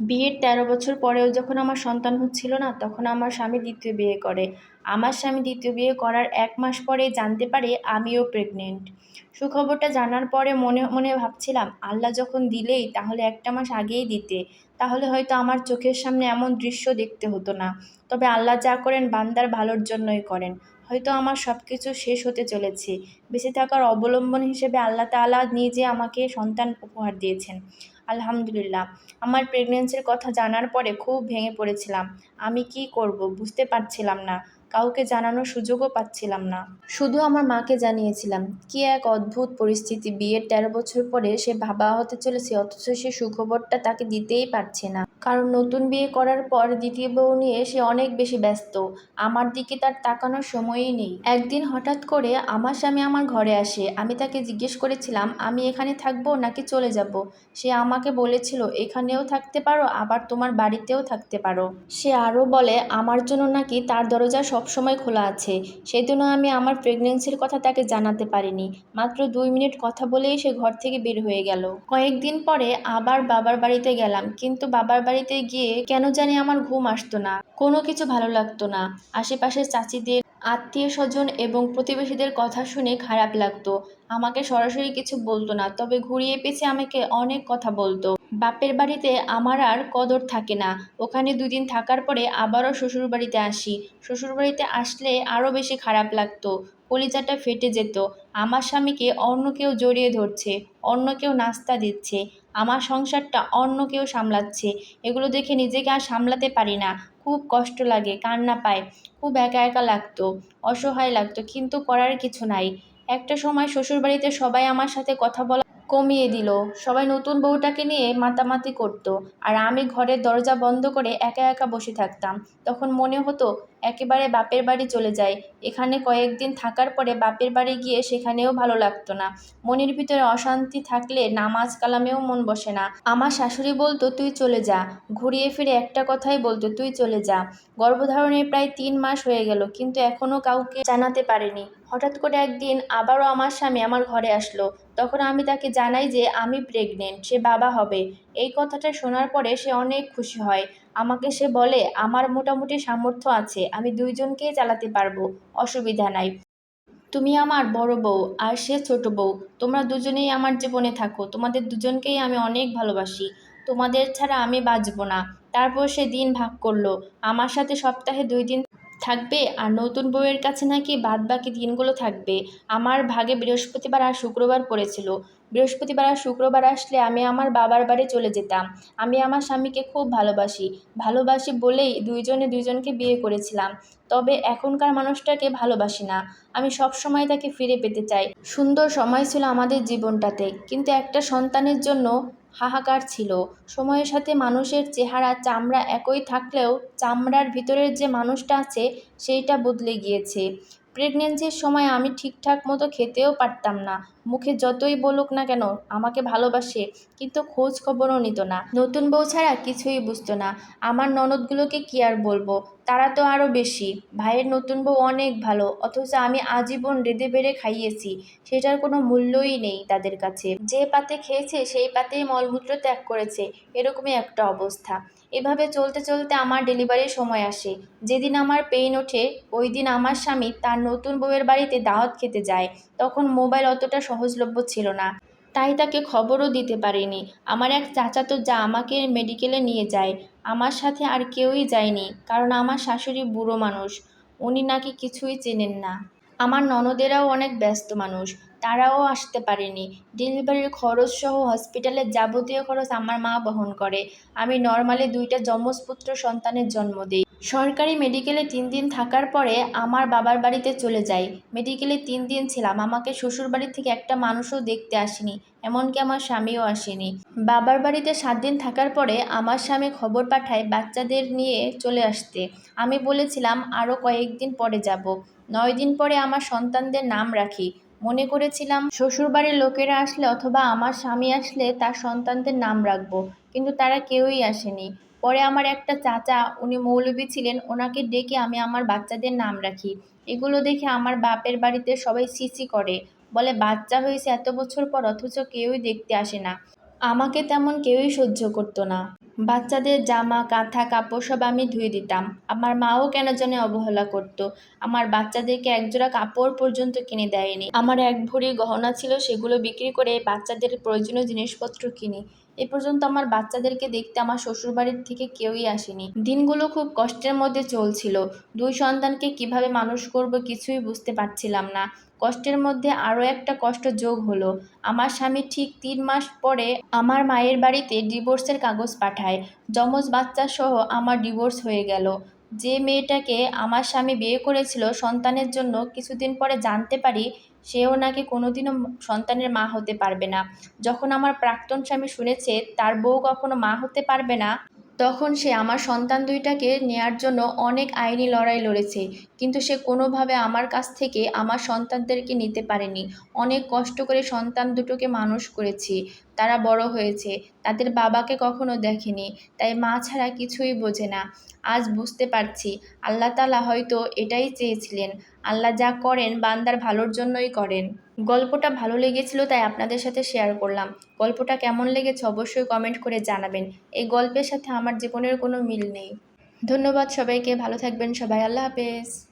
বিয়ের তেরো বছর পরেও যখন আমার সন্তান হচ্ছিল না, তখন আমার স্বামী দ্বিতীয় বিয়ে করে। আমার স্বামী দ্বিতীয় বিয়ে করার এক মাস পরে জানতে পারে আমিও প্রেগনেন্ট সুখবরটা জানার পরে মনে মনে ভাবছিলাম, আল্লাহ যখন দিলেই তাহলে একটা মাস আগেই দিতে। তাহলে হয়তো আমার চোখের সামনে এমন দৃশ্য দেখতে হতো না। তবে আল্লাহ যা করেন বান্দার ভালোর জন্যই করেন। হয়তো আমার সব কিছু শেষ হতে চলেছে। বেঁচে থাকার অবলম্বন হিসেবে আল্লাহ তাআলা নিজে আমাকে সন্তান উপহার দিয়েছেন। আলহামদুলিল্লাহ। আমার প্রেগনেন্সির কথা জানার পরে খুব ভেঙে পড়েছিলাম। আমি কি করব বুঝতে পারছিলাম না। কাউকে জানানোর সুযোগও পাচ্ছিলাম না। শুধু আমার মাকে জানিয়েছিলাম, কি এক অদ্ভুত পরিস্থিতি, বিয়ের তেরো বছর পরে সে বাবা হতে চলেছে, অথচ সে সুখবরটা তাকে দিতেই পারছে না। কারণ নতুন বিয়ে করার পর দ্বিতীয় বউ নিয়ে সে অনেক বেশি ব্যস্ত, আমার দিকে তার তাকানোর সময়ই নেই। একদিন হঠাৎ করে আমার স্বামী আমার ঘরে আসে, আমি তাকে জিজ্ঞেস করেছিলাম, আমি এখানে থাকব নাকি চলে যাব? সে আমাকে বলেছিল, এখানেও থাকতে পারো, আবার তোমার বাড়িতেও থাকতে পারো। সে আরও বলে, আমার জন্য নাকি তার দরজা সবসময় খোলা আছে। সেই জন্য আমি আমার প্রেগনেন্সির কথা তাকে জানাতে পারিনি। মাত্র দুই মিনিট কথা বলেই সে ঘর থেকে বের হয়ে গেল। কয়েকদিন পরে আবার বাবার বাড়িতে গেলাম, কিন্তু বাবার বাড়িতে গিয়ে কেন জানি আমার ঘুম আসতো না। কোনো কিছু ভালো লাগতো না। আশেপাশের চাচিদের আত্মীয় স্বজন এবং প্রতিবেশীদের কথা শুনে খারাপ লাগতো। আমাকে সরাসরি কিছু বলতো না, তবে ঘুরিয়ে পেঁচে আমাকে অনেক কথা বলতো। বাপের বাড়িতে আমার আর কদর থাকে না। ওখানে দুদিন থাকার পরে আবারও শ্বশুর বাড়িতে আসি। শ্বশুর বাড়িতে আসলে আরও বেশি খারাপ লাগতো, কলিজাটা ফেটে যেত। আমার স্বামীকে অন্য কেউ জড়িয়ে ধরছে, অন্য কেউ নাস্তা দিচ্ছে। আমার সংসারটা অন্য কেউ সামলাচ্ছে। এগুলো দেখে নিজেকে আর সামলাতে পারি না। খুব কষ্ট লাগে, কান্না পায়, খুব একা একা লাগতো, অসহায় লাগতো, কিন্তু করার কিছু নাই। একটা সময় শ্বশুরবাড়িতে সবাই আমার সাথে কথা বলা কমিয়ে দিল। সবাই নতুন বউটাকে নিয়ে মাতামাতি করত আর আমি ঘরের দরজা বন্ধ করে একা একা বসে থাকতাম। তখন মনে হতো একেবারে বাপের বাড়ি চলে যাই এখানে কয়েকদিন থাকার পরে বাপের বাড়ি গিয়ে সেখানেও ভালো লাগতো না। মনের ভিতরে অশান্তি থাকলে নামাজ কালামেও মন বসে না। আমার শাশুড়ি বলতো, তুই চলে যা। ঘুরিয়ে ফিরে একটা কথাই বলতো, তুই চলে যা। গর্ভধারণের প্রায় তিন মাস হয়ে গেল, কিন্তু এখনও কাউকে জানাতে পারিনি। হঠাৎ করে একদিন আবারও আমার স্বামী আমার ঘরে আসলো। তখন আমি তাকে জানাই যে আমি প্রেগনেন্ট সে বাবা হবে। এই কথাটা শোনার পরে সে অনেক খুশি হয়। আমাকে সে বলে, আমার মোটামুটি সামর্থ্য আছে, আমি দুইজনকেই চালাতে পারব, অসুবিধা নাই। তুমি আমার বড় বউ আর সে ছোট বউ, তোমরা দুজনেই আমার জীবনে থাকো, তোমাদের দুজনকেই আমি অনেক ভালোবাসি। তোমাদের ছাড়া আমি বাঁচব না। তারপর সে দিন ভাগ করল। আমার সাথে সপ্তাহে দুই দিন থাকবে আর নতুন বউয়ের কাছে নাকি বাদ বাকি দিনগুলো থাকবে। আমার ভাগে বৃহস্পতিবার আর শুক্রবার পড়েছিল। বৃহস্পতিবার আর শুক্রবার আসলে আমি আমার বাবার বাড়ি চলে যেতাম। আমি আমার স্বামীকে খুব ভালোবাসি। ভালোবাসি বলেই দুইজনে দুইজনকে বিয়ে করেছিলাম। তবে এখনকার মানুষটাকে ভালোবাসি না। আমি সব সময় তাকে ফিরে পেতে চাই। সুন্দর সময় ছিল আমাদের জীবনটাতে। কিন্তু একটা সন্তানের জন্য হাহাকার ছিল। সময়ের সাথে মানুষের চেহারা, চামড়া একই থাকলেও চামড়ার ভিতরের যে মানুষটা আছে, সেইটা বদলে গিয়েছে। প্রেগনেন্সির সময় আমি ঠিকঠাক মতো খেতেও পারতাম না। মুখে যতই বলুক না কেন, আমাকে ভালোবাসে, কিন্তু খোঁজ খবরও নিত না। নতুন বউ ছাড়া কিছুই বুঝতো না। আমার ননদগুলোকে কি আর বলব? তারা তো আরও বেশি। ভাইয়ের নতুন বউ অনেক ভালো, অথচ আমি আজীবন রেঁধে বেড়ে খাইয়েছি, সেটার কোনো মূল্যই নেই তাদের কাছে। যে পাতে খেয়েছে, সেই পাতেই মলমূত্র ত্যাগ করেছে, এরকমই একটা অবস্থা। এভাবে চলতে চলতে আমার ডেলিভারির সময় আসে। যেদিন আমার পেইন ওঠে, ওই দিন আমার স্বামী তার নতুন বউয়ের বাড়িতে দাওয়াত খেতে যায়, তখন মোবাইল অতটা সহজলভ্য ছিল না। তাই তাকে খবরও দিতে পারিনি। আমার এক চাচাতো যা আমাকে মেডিকেলে নিয়ে যায় আমার সাথে আর কেউই যায়নি, কারণ আমার শাশুড়ি বুড়ো মানুষ। উনি নাকি কিছুই চেনেন না। আমার ননদেরাও অনেক ব্যস্ত মানুষ, তারাও আসতে পারেনি। ডেলিভারির খরচ সহ হসপিটালের যাবতীয় খরচ আমার মা বহন করে। আমি নর্মালি দুইটা যমজ পুত্র সন্তানের জন্ম দিই। সরকারি মেডিকেলে তিন দিন থাকার পরে আমার বাবার বাড়িতে চলে যাই। মেডিকেলে তিন দিন ছিলাম। আমাকে শ্বশুর বাড়ি থেকে একটা মানুষও দেখতে আসেনি, এমনকি আমার স্বামীও আসেনি। বাবার বাড়িতে সাত দিন থাকার পরে আমার স্বামী খবর পাঠায় বাচ্চাদের নিয়ে চলে আসতে। আমি বলেছিলাম আরও কয়েকদিন পরে যাব। নয় দিন পরে আমার সন্তানদের নাম রাখি। মনে করেছিলাম, শ্বশুরবাড়ির লোকেরা আসলে অথবা আমার স্বামী আসলে তার সন্তানদের নাম রাখব। কিন্তু তারা কেউই আসেনি। পরে আমার একটা চাচা, উনি মৌলবী ছিলেন, ওনাকে ডেকে আমি আমার বাচ্চাদের নাম রাখি। এগুলো দেখে আমার বাপের বাড়িতে সবাই সিসি করে। বলে, বাচ্চা হয়েছে এত বছর পর, অথচ কেউই দেখতে আসে না। আমাকে তেমন কেউই সহ্য করতো না। বাচ্চাদের জামা, কাঁথা, কাপড় সব আমি ধুয়ে দিতাম। আমার মাও কেন জানে অবহেলা করতো? আমার বাচ্চাদেরকে একজোড়া কাপড় পর্যন্ত কিনে দেয়নি। আমার এক ভরি গহনা ছিল, সেগুলো বিক্রি করে বাচ্চাদের প্রয়োজনীয় জিনিসপত্র কিনি। এ পর্যন্ত আমার বাচ্চাদেরকে দেখতে আমার শ্বশুরবাড়ির থেকে কেউই আসেনি। দিনগুলো খুব কষ্টের মধ্যে চলছিল। দুই সন্তানকে কীভাবে মানুষ করব কিছুই বুঝতে পারছিলাম না। কষ্টের মধ্যে আরও একটা কষ্ট যোগ হলো। আমার স্বামী ঠিক তিন মাস পরে আমার মায়ের বাড়িতে ডিভোর্সের কাগজ পাঠায়। যমজ বাচ্চা সহ আমার ডিভোর্স হয়ে গেল। যে মেয়েটাকে আমার স্বামী বিয়ে করেছিল সন্তানের জন্য কিছুদিন পরে জানতে পারি সেও নাকি কোনোদিনও সন্তানের মা হতে পারবে না। যখন আমার প্রাক্তন স্বামী শুনেছে, তার বউ কখনো মা হতে পারবে না? তখন সে আমার সন্তান দুইটাকে নেয়ার জন্য অনেক আইনি লড়াই লড়েছে। কিন্তু সে কোনোভাবে আমার কাছ থেকে আমার সন্তানদেরকে নিতে পারেনি। অনেক কষ্ট করে সন্তান দুটোকে মানুষ করেছি। তারা বড় হয়েছে। তাদের বাবাকে কখনো দেখেনি, তাই মা ছাড়া কিছুই বোঝে না। আজ বুঝতে পারছি, আল্লাহ তালা হয়তো এটাই চেয়েছিলেন। আল্লাহ যা করেন বান্দার ভালোর জন্যই করেন। গল্পটা ভালো লেগেছিল তাই আপনাদের সাথে শেয়ার করলাম। গল্পটা কেমন লেগেছে অবশ্যই কমেন্ট করে জানাবেন। এই গল্পের সাথে আমার জীবনের কোনো মিল নেই। ধন্যবাদ সবাইকে, ভালো থাকবেন সবাই, আল্লাহ হাফেজ।